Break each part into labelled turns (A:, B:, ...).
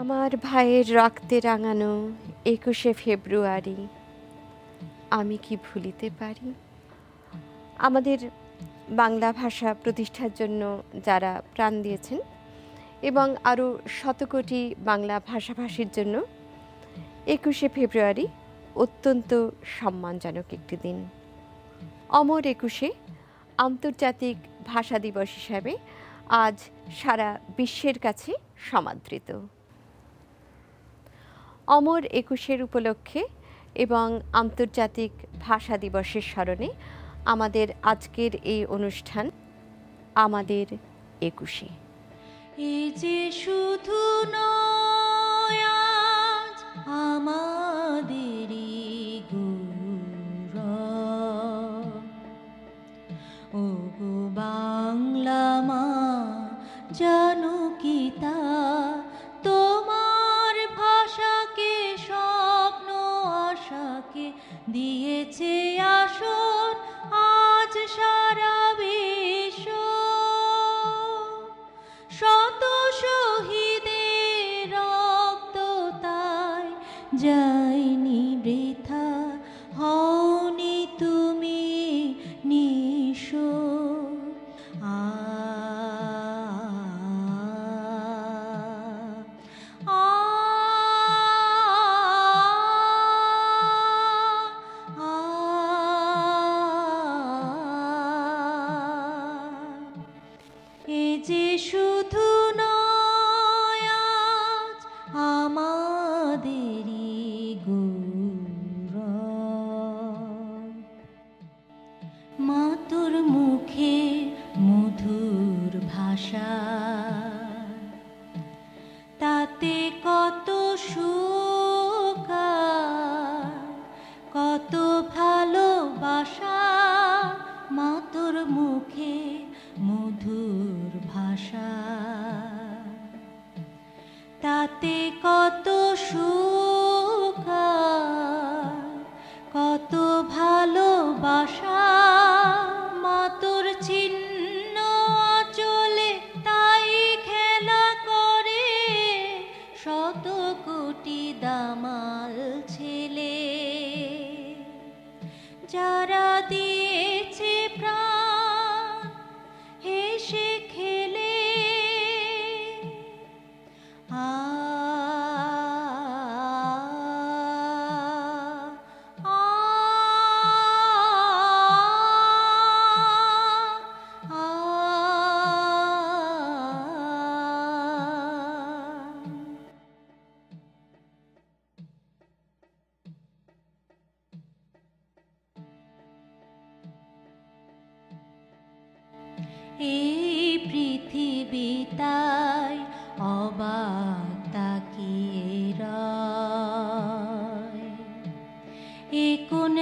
A: আমার ভাইয়ের রক্তে রাঙানো একুশে ফেব্রুয়ারি, আমি কি ভুলিতে পারি? আমাদের বাংলা ভাষা প্রতিষ্ঠার জন্য যারা প্রাণ দিয়েছেন এবং আরও শতকোটি বাংলা ভাষাভাষীর জন্য একুশে ফেব্রুয়ারি অত্যন্ত সম্মানজনক একটি দিন। অমর একুশে আন্তর্জাতিক ভাষা দিবস হিসাবে আজ সারা বিশ্বের কাছে সমাদৃত। অমর একুশের উপলক্ষে এবং আন্তর্জাতিক ভাষা দিবসের স্মরণে আমাদের আজকের এই অনুষ্ঠান আমাদের একুশে
B: এই যে শুধু নয়। ও বাংলা মা, জানো কি তা তাই কত সুখ কত ভালোবাসা, মাতুর চিহ্ন চলে তাই খেলা করে। শত কোটি দামাল ছেলে, যারা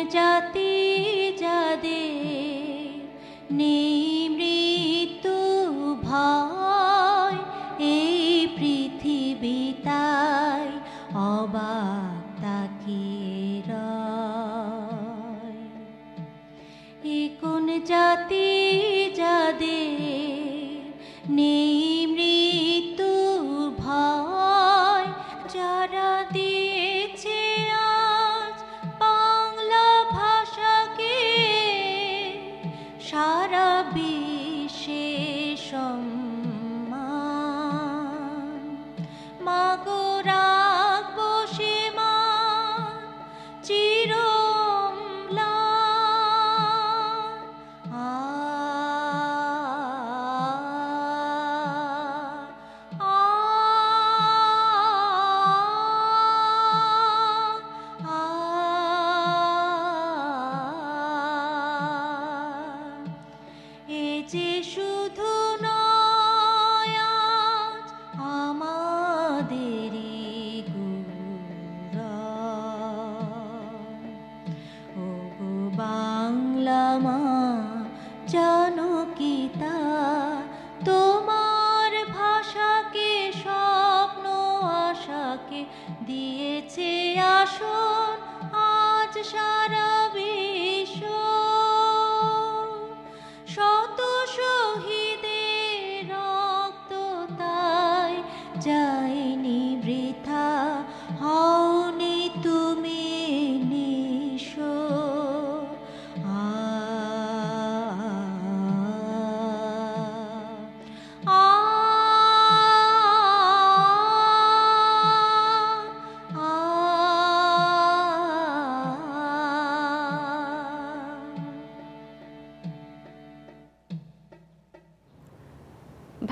B: জাতি যাদের নেই মৃত্যু ভয়, এই পৃথিবী তাই অবাক তাকিয়ে। এ কোন জাতি যাদের নেই বাংলা মা জানো তোমার ভাষাকে স্বপ্ন আশাকে দিয়েছে আসন। আজ সারা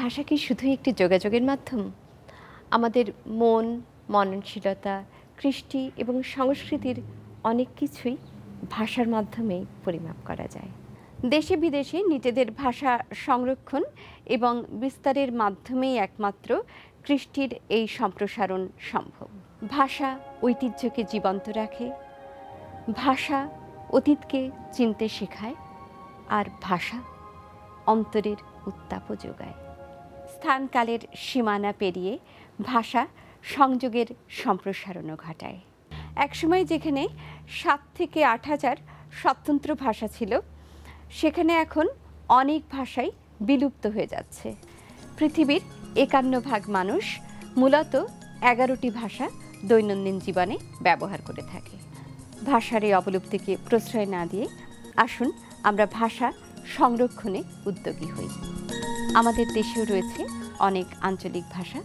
A: ভাষা কি শুধুই একটি যোগাযোগের মাধ্যম? আমাদের মন, মননশীলতা, কৃষ্টি এবং সংস্কৃতির অনেক কিছুই ভাষার মাধ্যমে পরিমাপ করা যায়। দেশে বিদেশে নিজেদের ভাষা সংরক্ষণ এবং বিস্তারের মাধ্যমেই একমাত্র কৃষ্টির এই সম্প্রসারণ সম্ভব। ভাষা ঐতিহ্যকে জীবন্ত রাখে, ভাষা অতীতকে চিনতে শেখায়, আর ভাষা অন্তরের উত্তাপও যোগায়। স্থানকালের সীমানা পেরিয়ে ভাষা সংযোগের সম্প্রসারণও ঘটায়। একসময় যেখানে সাত থেকে আট হাজার স্বতন্ত্র ভাষা ছিল, সেখানে এখন অনেক ভাষাই বিলুপ্ত হয়ে যাচ্ছে। পৃথিবীর একান্ন ভাগ মানুষ মূলত এগারোটি ভাষা দৈনন্দিন জীবনে ব্যবহার করে থাকে। ভাষার এই অবলুপ্তিকে প্রশ্রয় না দিয়ে আসুন আমরা ভাষা সংরক্ষণে উদ্যোগী হই। আমাদের দেশেও রয়েছে অনেক আঞ্চলিক ভাষা।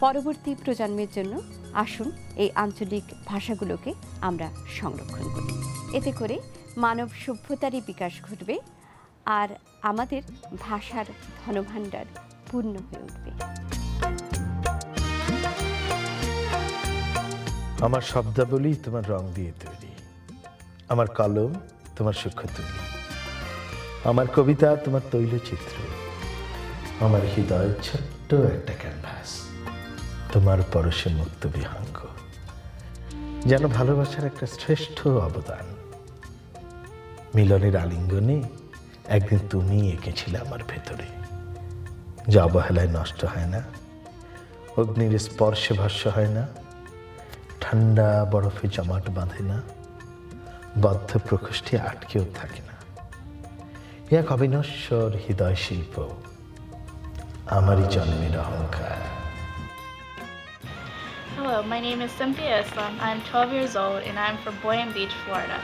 A: পরবর্তী প্রজন্মের জন্য আসুন এই আঞ্চলিক ভাষাগুলোকে আমরা সংরক্ষণ করি। এতে করে মানব সভ্যতারই বিকাশ ঘটবে আর আমাদের ভাষার ধনভাণ্ডার পূর্ণ হয়ে উঠবে।
C: আমার শব্দাবলী তোমার রং দিয়ে তৈরি। আমার কলম তোমার সূক্ষ্ম তুলি। আমার কবিতা, তোমার তৈলচিত্র, আমার হৃদয় ছোট্ট একটা ক্যানভাস তোমার পরশে মুক্ত বিহাঙ্গ, যেন ভালোবাসার একটা শ্রেষ্ঠ অবদান। মিলনের আলিঙ্গনে একদিন তুমি এঁকেছিলে আমার ভেতরে, যা অবহেলায় নষ্ট হয় না, অগ্নির স্পর্শে ভাষ্য হয় না, ঠান্ডা বরফে জমাট বাঁধে না, বদ্ধ প্রকোষ্ঠে আটকেও থাকে না। এক অবিনশ্বর হৃদয় শিল্প আমারই জন্মের অহংকার
D: Hello, my name is Cynthia Islam. I'm 12 years old and I'm from Boynton Beach, Florida.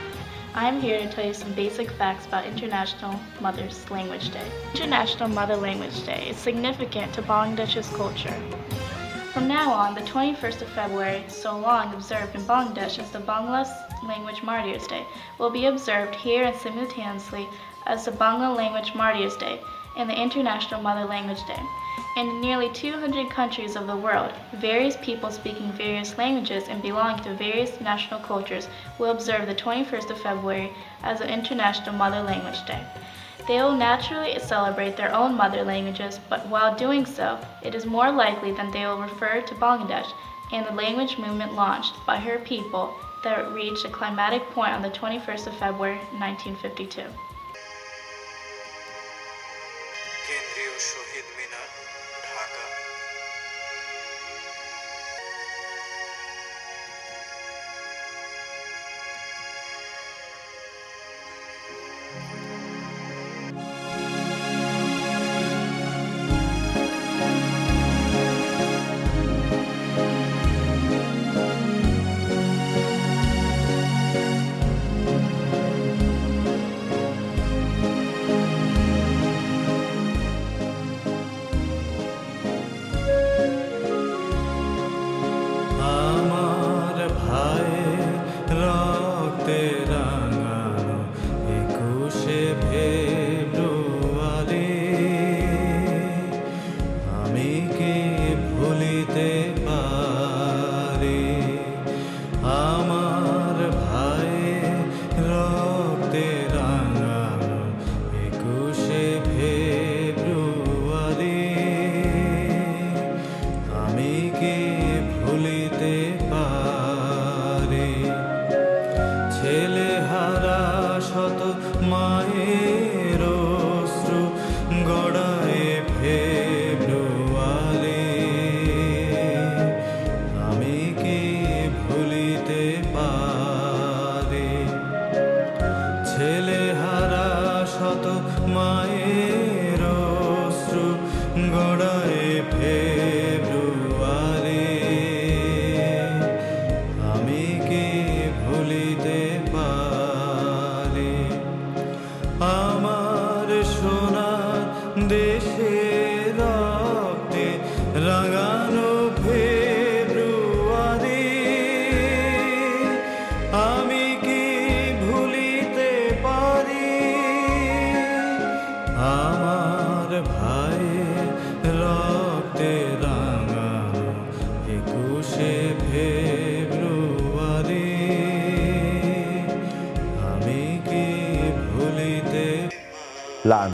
D: I'm here to tell you some basic facts about International Mother's Language Day. International Mother Language Day is significant to Bangladesh's culture. From now on, the 21st of February, so long observed in Bangladesh as the Bangla Language Martyrs Day, will be observed here and simultaneously as the Bangla Language Martyrs Day and the International Mother Language Day. And in nearly 200 countries of the world, various people speaking various languages and belonging to various national cultures will observe the 21st of February as the International Mother Language Day. They will naturally celebrate their own mother languages, but while doing so, it is more likely that they will refer to Bangladesh and the language movement launched by her people that reached a climatic point on the 21st of February 1952.
E: nome que